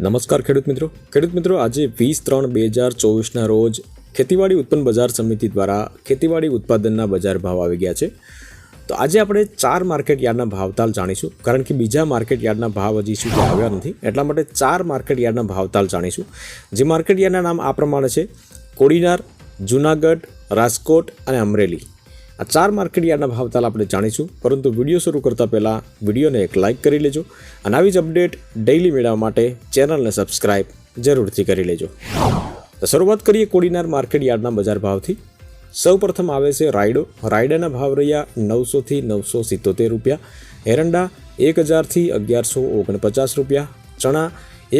નમસ્કાર ખેડૂત મિત્રો. ખેડૂત મિત્રો, આજે વીસ ત્રણ બે હજાર ચોવીસના રોજ ખેતીવાડી ઉત્પન્ન બજાર સમિતિ દ્વારા ખેતીવાડી ઉત્પાદનના બજાર ભાવ આવી ગયા છે. તો આજે આપણે ચાર માર્કેટ યાર્ડના ભાવતાલ જાણીશું. કારણ કે બીજા માર્કેટ યાર્ડના ભાવ હજી સુધી આવ્યા નથી. એટલા માટે ચાર માર્કેટ યાર્ડના ભાવતાલ જાણીશું. જે માર્કેટ યાર્ડના નામ આ પ્રમાણે છે. કોડીનાર, જુનાગઢ, રાજકોટ અને અમરેલી. આ ચાર માર્કેટ યાર્ડના ભાવતાલ આપણે જાણીશું. પરંતુ વીડિયો શરૂ કરતાં પહેલાં વિડીયોને એક લાઇક કરી લેજો અને આવી જ અપડેટ ડેઇલી મેળવવા માટે ચેનલને સબસ્ક્રાઇબ જરૂરથી કરી લેજો. તો શરૂઆત કરીએ કોડીનાર માર્કેટ યાર્ડના બજાર ભાવથી. સૌ પ્રથમ આવે છે રાયડો. રાયડાના ભાવ રહ્યા નવસોથી નવસો સિત્તોતેર રૂપિયા. એરંડા એક હજારથી અગિયારસો ઓગણપચાસ રૂપિયા. ચણા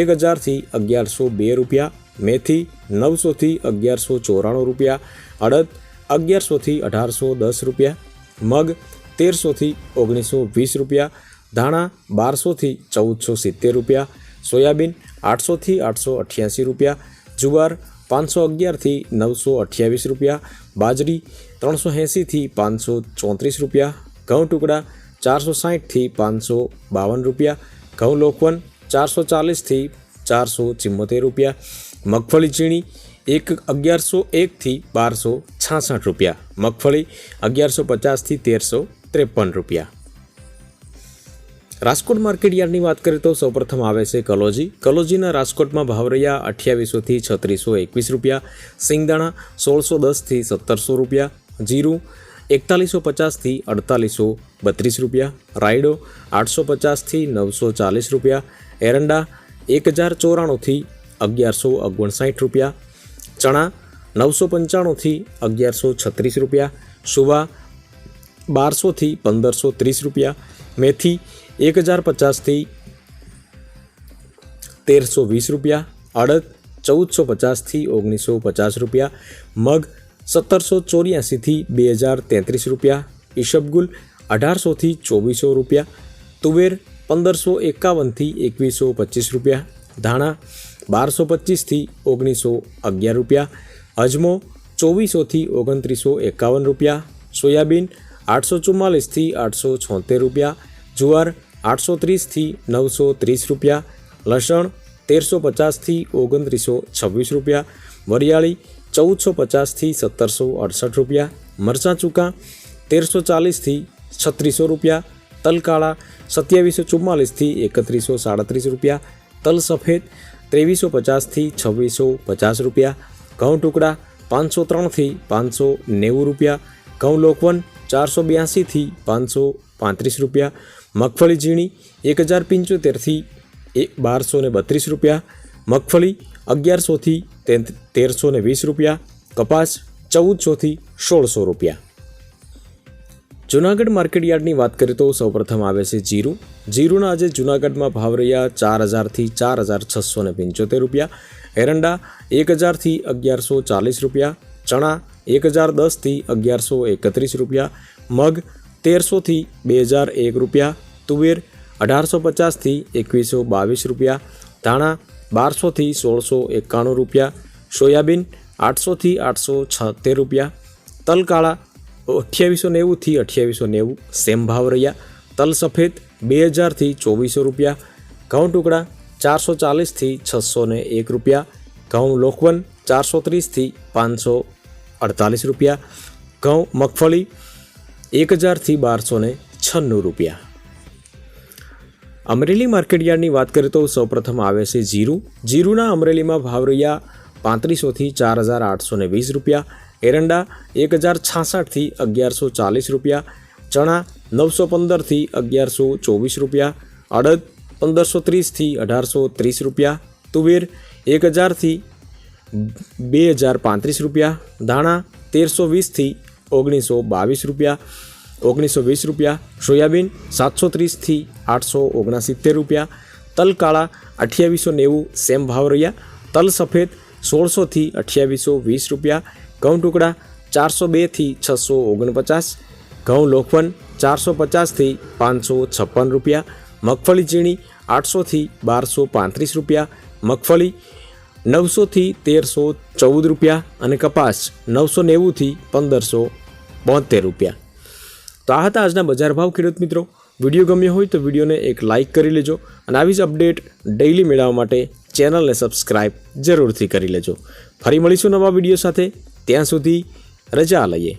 એક હજારથી અગિયારસો બે રૂપિયા. મેથી નવસોથી અગિયારસો ચોરાણું રૂપિયા. અડદ અગિયારસોથી અઢારસો દસ રૂપિયા, મગ તેરસોથી ઓગણીસો વીસ રૂપિયા, ધાણા બારસોથી ચૌદસો સિત્તેર રૂપિયા, સોયાબીન આઠસોથી આઠસો અઠ્યાસી રૂપિયા, જુવાર પાંચસો અગિયારથી નવસો અઠ્યાવીસ રૂપિયા, બાજરી ત્રણસો એંસીથી પાંચસો ચોત્રીસ રૂપિયા, ઘઉં ટુકડા ચારસો સાહીઠથી પાંચસો બાવન રૂપિયા, ઘઉં લોકવન ચારસો ચાલીસથી ચારસો ચિમ્મોતેર રૂપિયા, મગફળી ઝીણી એક અગિયારસો એકથી બારસો છાસઠ રૂપિયા. મગફળી અગિયારસો પચાસથી તેરસો ત્રેપન રૂપિયા. રાજકોટ માર્કેટ યાર્ડની વાત કરીએ તો સૌપ્રથમ આવે છે કલોજી. કલોજીના રાજકોટમાં ભાવરૈયા અઠ્યાવીસોથી છત્રીસો એકવીસ રૂપિયા, સિંગદાણા સોળસો દસથી સત્તરસો રૂપિયા, જીરું એકતાલીસો પચાસથી અડતાલીસો બત્રીસ રૂપિયા, રાયડો આઠસો પચાસથી નવસો ચાલીસ રૂપિયા, એરંડા એક હજાર ચોરાણુંથી અગિયારસો ઓગણસાઠ રૂપિયા ચણા નવસો પંચાણુંથી અગિયારસો છત્રીસ રૂપિયા, સુવા બારસોથી પંદરસો ત્રીસ રૂપિયા, મેથી એક હજાર પચાસથી તેરસો વીસ રૂપિયા, અડદ ચૌદસો પચાસથી ઓગણીસો પચાસ રૂપિયા, મગ સત્તરસો ચોર્યાસીથી બે હજાર તેત્રીસ રૂપિયા, ઈશબગુલ અઢારસોથી ચોવીસો રૂપિયા, તુવેર પંદરસો એકાવનથી એકવીસો પચીસ રૂપિયા, ધાણા બારસો પચીસથી ઓગણીસો અગિયાર રૂપિયા. અજમો ચોવીસોથી ઓગણત્રીસો એકાવન રૂપિયા. સોયાબીન આઠસો ચુમ્માલીસથી આઠસો છોતેર રૂપિયા. જુવાર આઠસો ત્રીસથી નવસો ત્રીસ રૂપિયા. લસણ તેરસો પચાસથી ઓગણત્રીસો છવ્વીસ રૂપિયા. વરિયાળી ચૌદસો પચાસથી સત્તરસો અડસઠ રૂપિયા. મરચાં ચૂકા તેરસો ચાલીસથી છત્રીસો રૂપિયા. તલકાળા સત્યાવીસો ચુમ્માલીસથી એકત્રીસો સાડત્રીસ રૂપિયા. તલ સફેદ ત્રેવીસો પચાસથી છવ્વીસો પચાસ રૂપિયા, ઘઉં ટુકડા પાંચસો ત્રણથી પાંચસો નેવું રૂપિયા, ઘઉં લોકવન ચારસો બ્યાસીથી પાંચસો પાંત્રીસ રૂપિયા, મગફળી ઝીણી એક હજાર પંચોતેરથી એ બારસો ને બત્રીસ રૂપિયા, મગફળી અગિયારસોથી તેરસો ને વીસ રૂપિયા, કપાસ ચૌદસોથી સોળસો રૂપિયા. જુનાગઢ માર્કેટ યાર્ડની વાત કરીએ તો સૌપ્રથમ આવે છે જીરું. જીરુના આજે જુનાગઢમાં ભાવ રહ્યા ચાર હજારથી ચાર હજાર છસો ને પંચોતેર રૂપિયા. એરંડા એક હજારથી અગિયારસો ચાલીસ રૂપિયા. ચણા એક હજાર દસથી અગિયારસો એકત્રીસ રૂપિયા. મગ તેરસોથી બે હજાર એક રૂપિયા. તુવેર અઢારસો પચાસથી એકવીસો બાવીસ રૂપિયા. ધાણા બારસોથી સોળસો એકાણું રૂપિયા. સોયાબીન આઠસોથી આઠસો છોતેર રૂપિયા. તલકાળા અઠ્યાવીસો નેવુંથી અઠ્યાવીસો નેવું, સેમ ભાવ રહ્યા. તલ સફેદ બે હજારથી ચોવીસો રૂપિયા, ઘઉં ટુકડા ચારસો ચાલીસથી છસો ને એક રૂપિયા, ઘઉં લોકવન ચારસો ત્રીસથી પાંચસો અડતાલીસ રૂપિયા, ઘઉં મગફળી એક હજારથી બારસો ને છન્નું રૂપિયા. અમરેલી માર્કેટયાર્ડની વાત કરીએ તો સૌપ્રથમ આવે છે જીરું. જીરુંના અમરેલીમાં ભાવ રહ્યા પાંત્રીસોથી ચાર હજાર આઠસો વીસ રૂપિયા. એરંડા એક હજાર છાસઠથી અગિયારસો ચાલીસ રૂપિયા, ચણા નવસો પંદરથી અગિયારસો ચોવીસ રૂપિયા, અડદ પંદરસો ત્રીસથી અઢારસો ત્રીસ રૂપિયા, તુવેર એક હજારથી બે હજાર પાંત્રીસ રૂપિયા, ધાણા તેરસો વીસથી ઓગણીસો બાવીસ રૂપિયા, ઓગણીસો વીસ રૂપિયા, સોયાબીન સાતસો ત્રીસથી આઠસો ઓગણસિત્તેર રૂપિયા, તલ કાળા અઠ્યાવીસો નેવું સેમ ભાવ રહ્યા, તલ સફેદ સોળસોથી અઠ્યાવીસો વીસ રૂપિયા ઘઉં ટુકડા ચારસો બેથી છસો ઓગણપચાસ, ઘઉં લોખંડ ચારસો પચાસથી પાંચસો છપ્પન રૂપિયા, મગફળી ઝીણી આઠસોથી બારસો પાંત્રીસ રૂપિયા, મગફળી નવસોથી તેરસો ચૌદ રૂપિયા અને કપાસ નવસો નેવુંથી પંદરસો બોતેર રૂપિયા. તો આ હતા આજના બજાર ભાવ ખેડૂત મિત્રો. વીડિયો ગમ્યો હોય તો વિડીયોને એક લાઇક કરી લેજો અને આવી જ અપડેટ ડેઇલી મેળવવા માટે ચેનલને સબસ્ક્રાઈબ જરૂરથી કરી લેજો. ફરી મળીશું નવા વીડિયો સાથે. ત્યાં સુધી રજા લઈએ.